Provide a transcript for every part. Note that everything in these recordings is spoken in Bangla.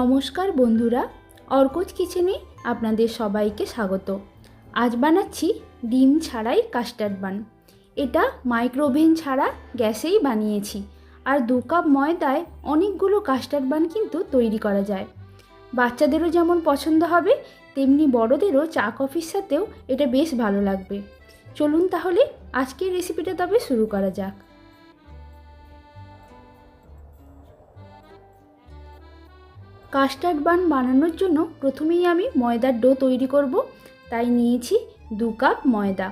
নমস্কার বন্ধুরা, অর্কজ কিচেনে আপনাদের সবাইকে স্বাগত। আজ বানাচ্ছি ডিম ছাড়াই কাস্টার্ড বান। এটা মাইক্রোওভেন ছাড়া গ্যাসেই বানিয়েছি আর দু কাপ ময়দায় অনেকগুলো কাস্টার্ড বান কিন্তু তৈরি করা যায়। বাচ্চাদেরও যেমন পছন্দ হবে, তেমনি বড়দেরও চা কফির সাথেও এটা বেশ ভালো লাগবে। চলুন তাহলে আজকের রেসিপিটা তবে শুরু করা যাক। কাস্টার্ড বান বানানোর জন্য প্রথমেই আমি ময়দার ডো তৈরি করব। তাই নিয়েছি দু কাপ ময়দা।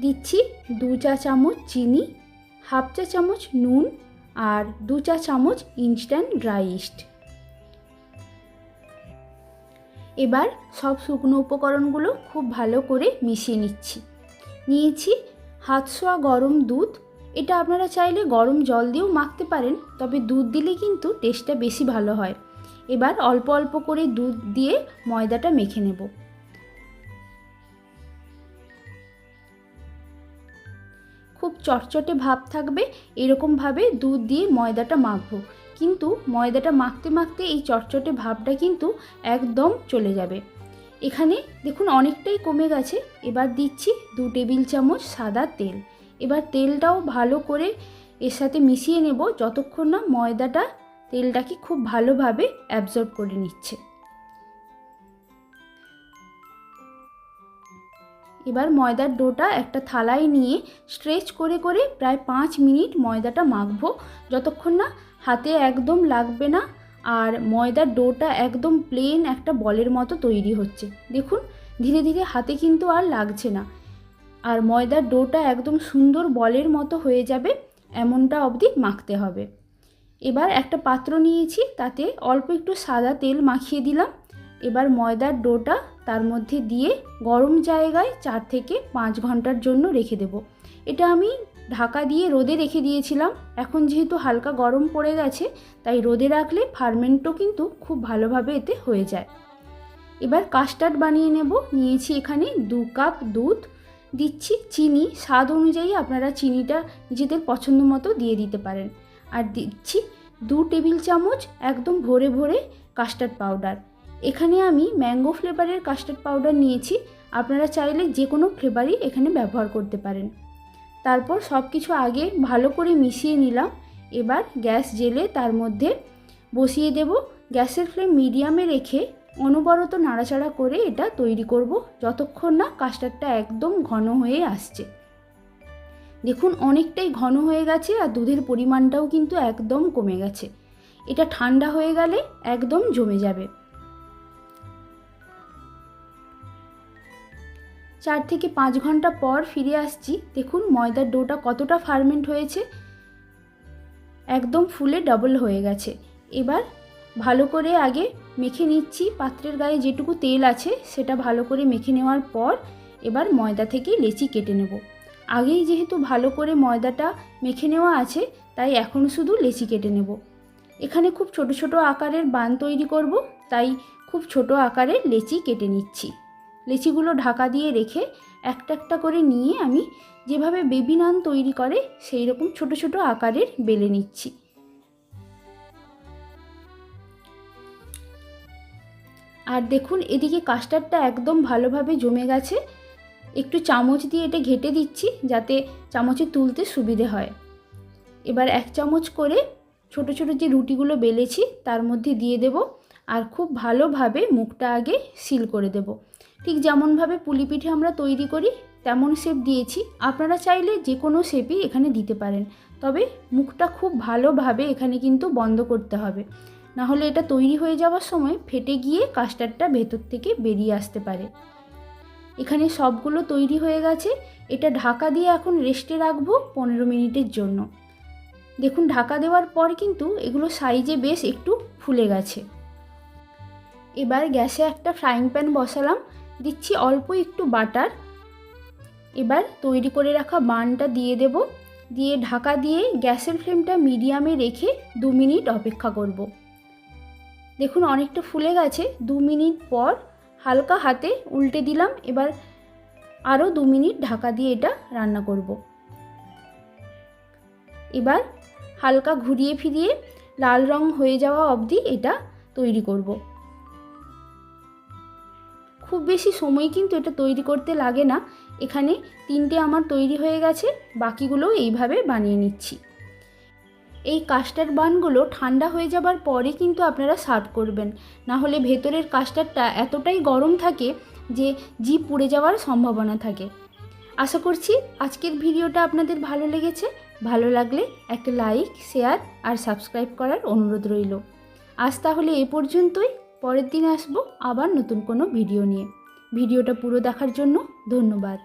দিচ্ছি দু চা চামচ চিনি, হাফ চা চামচ নুন আর দু চা চামচ ইনস্ট্যান্ট ড্রাই ইস্ট। এবার সব শুকনো উপকরণগুলো খুব ভালো করে মিশিয়ে নিচ্ছি। নিয়েছি হাত ছোঁয়া গরম দুধ। এটা আপনারা চাইলে গরম জল দিয়েও মাখতে পারেন, তবে দুধ দিলে কিন্তু টেস্টটা বেশি ভালো হয়। এবার অল্প অল্প করে দুধ দিয়ে ময়দাটা মেখে নেব। খুব চটচটে ভাব থাকবে এরকমভাবে দুধ দিয়ে ময়দাটা মাখবো। কিন্তু ময়দাটা মাখতে মাখতে এই চটচটে ভাবটা কিন্তু একদম চলে যাবে। এখানে দেখুন অনেকটাই কমে গেছে। এবার দিচ্ছি দু টেবিল চামচ সাদা তেল। এবার তেলটাও ভালো করে এর সাথে মিশিয়ে নেব যতক্ষণ না ময়দাটা তেলটাকে খুব ভালোভাবে অ্যাবজর্ব করে নিচ্ছে। এবার ময়দার ডোটা একটা থালায় নিয়ে স্ট্রেচ করে করে প্রায় পাঁচ মিনিট ময়দাটা মাখবো। যতক্ষণ না হাতে একদম লাগবে না আর ময়দার ডোটা একদম প্লেন একটা বলের মতো তৈরি হচ্ছে। দেখুন, ধীরে ধীরে হাতে কিন্তু আর লাগছে না। আর ময়দার ডোটা একদম সুন্দর বলের মতো হয়ে যাবে, এমনটা অবধি মাখতে হবে। এবার একটা পাত্র নিয়েছি, তাতে অল্প একটু সাদা তেল মাখিয়ে দিলাম। এবার ময়দার ডোটা তার মধ্যে দিয়ে গরম জায়গায় চার থেকে পাঁচ ঘণ্টার জন্য রেখে দেব। এটা আমি ঢাকা দিয়ে রোদে রেখে দিয়েছিলাম। এখন যেহেতু হালকা গরম পড়ে গেছে, তাই রোদে রাখলে ফার্মেন্টও কিন্তু খুব ভালোভাবে এতে হয়ে যায়। এবার কাস্টার্ড বানিয়ে নেব। নিয়েছি এখানে দু কাপ দুধ। দিচ্ছি চিনি। স্বাদ অনুযায়ী আপনারা চিনিটা নিজেদের পছন্দ মতো দিয়ে দিতে পারেন। আর দিচ্ছি দু টেবিল চামচ একদম ভরে ভরে কাস্টার্ড পাউডার। এখানে আমি ম্যাঙ্গো ফ্লেভারের কাস্টার্ড পাউডার নিয়েছি। আপনারা চাইলে যে কোনো ফ্লেভারই এখানে ব্যবহার করতে পারেন। তারপর সব কিছু আগে ভালো করে মিশিয়ে নিলাম। এবার গ্যাস জেলে তার মধ্যে বসিয়ে দেব। গ্যাসের ফ্লেম মিডিয়ামে রেখে অনবরত নাড়াচাড়া করে এটা তৈরি করব। যতক্ষণ না কাস্টার্ডটা একদম ঘন হয়ে আসছে। দেখুন, অনেকটাই ঘন হয়ে গেছে আর দুধের পরিমাণটাও কিন্তু একদম কমে গেছে। এটা ঠান্ডা হয়ে গেলে একদম জমে যাবে। চার থেকে পাঁচ ঘণ্টা পর ফিরে আসছি। দেখুন, ময়দার ডোটা কতটা ফার্মেন্ট হয়েছে। একদম ফুলে ডবল হয়ে গেছে। এবার ভালো করে আগে মেখে নিচ্ছি। পাত্রের গায়ে যেটুকু তেল আছে, সেটা ভালো করে মেখে নেওয়ার পর এবার ময়দা থেকে লেচি কেটে নেব। আগেই যেহেতু ভালো করে ময়দাটা মেখে নেওয়া আছে, তাই এখন শুধু লেচি কেটে নেব। এখানে খুব ছোট ছোট আকারের বান তৈরি করব, তাই খুব ছোট আকারের লেচি কেটে নিচ্ছি। লেচিগুলো ঢাকা দিয়ে রেখে একটা একটা করে নিয়ে আমি যেভাবে বেবি নান তৈরি করে, সেই রকম ছোট ছোট আকারের বেলে নিচ্ছি। আর দেখুন, এদিকে কাস্টার্ডটা একদম ভালোভাবে জমে গেছে। একটু চামচ দিয়ে এটা ঘেটে দিচ্ছি যাতে চামচে তুলতে সুবিধে হয়। এবার এক চামচ করে ছোট ছোট যে রুটিগুলো বেলেছি তার মধ্যে দিয়ে দেব আর খুব ভালোভাবে মুখটা আগে সিল করে দেব। ঠিক যেমনভাবে পুলি পিঠে আমরা তৈরি করি, তেমন শেপ দিয়েছি। আপনারা চাইলে যে কোনো শেপই এখানে দিতে পারেন, তবে মুখটা খুব ভালোভাবে এখানে কিন্তু বন্ধ করতে হবে। না হলে এটা তৈরি হয়ে যাওয়ার সময় ফেটে গিয়ে কাস্টার্ডটা ভেতর থেকে বেরিয়ে আসতে পারে। এখানে সবগুলো তৈরি হয়ে গেছে। এটা ঢাকা দিয়ে এখন রেস্টে রাখব পনেরো মিনিটের জন্য। দেখুন, ঢাকা দেওয়ার পর কিন্তু এগুলো সাইজে বেশ একটু ফুলে গেছে। এবার গ্যাসে একটা ফ্রাইং প্যান বসালাম। দিচ্ছি অল্প একটু বাটার। এবার তৈরি করে রাখা বানটা দিয়ে দেব। দিয়ে ঢাকা দিয়ে গ্যাসের ফ্লেমটা মিডিয়ামে রেখে দু মিনিট অপেক্ষা করব। দেখুন, অনেকটা ফুলে গেছে। দু মিনিট পর হালকা হাতে উল্টে দিলাম, এবার আরও দু মিনিট ঢাকা দিয়ে এটা রান্না করব। এবার হালকা ঘুরিয়ে ফিরিয়ে লাল রং হয়ে যাওয়া অবধি এটা তৈরি করব। খুব বেশি সময় কিন্তু এটা তৈরি করতে লাগে না, এখানে তিনটে আমার তৈরি হয়ে গেছে, বাকিগুলোও এইভাবে বানিয়ে নিচ্ছি। এই কাস্টার্ড বানগুলো ঠান্ডা হয়ে যাবার পরে কিন্তু আপনারা সার্ভ করবেন। না হলে ভেতরের কাস্টার্ডটা এতটাই গরম থাকে যে জি পুড়ে যাওয়ার সম্ভাবনা থাকে। আশা করছি আজকের ভিডিওটা আপনাদের ভালো লেগেছে। ভালো লাগলে একটা লাইক, শেয়ার আর সাবস্ক্রাইব করার অনুরোধ রইল। আজ তাহলে এ পর্যন্তই। পরের দিন আসব আবার নতুন কোনো ভিডিও নিয়ে। ভিডিওটা পুরো দেখার জন্য ধন্যবাদ।